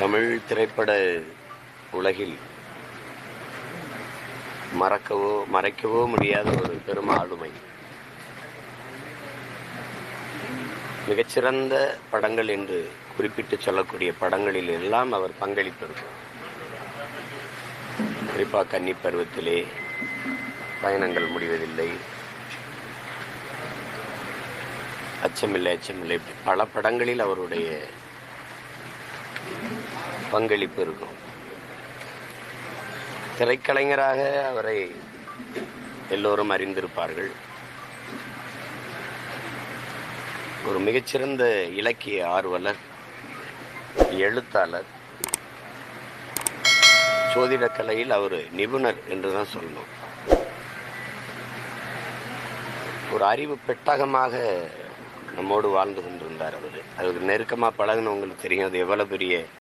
தமிழ் திரைப்பட உலகில் மறக்கவோ மறைக்கவோ முடியாத ஒரு பெரும் ஆளுமை. மிகச்சிறந்த படங்கள் என்று குறிப்பிட்டு சொல்லக்கூடிய படங்களில் எல்லாம் அவர் பங்களிப்பிருக்கும் குறிப்பாக கன்னி பருவத்திலே பயணங்கள் முடிவதில்லை. அச்சமில்லை அச்சமில்லை. பல படங்களில் அவருடைய பங்களிப்பு இருக்கும் திரைக்கலைஞராக அவரை எல்லோரும் அறிந்திருப்பார்கள். ஒரு மிகச்சிறந்த இலக்கிய ஆர்வலர் எழுத்தாளர் சோதிடக் கலையில் அவர் நிபுணர் என்று தான் சொல்லணும். ஒரு அறிவு பெட்டகமாக நம்மோடு வாழ்ந்து கொண்டிருந்தார் அவர். அவருக்கு நெருக்கமாக பழகினவங்களுக்கு தெரியும் அது எவ்வளோ பெரிய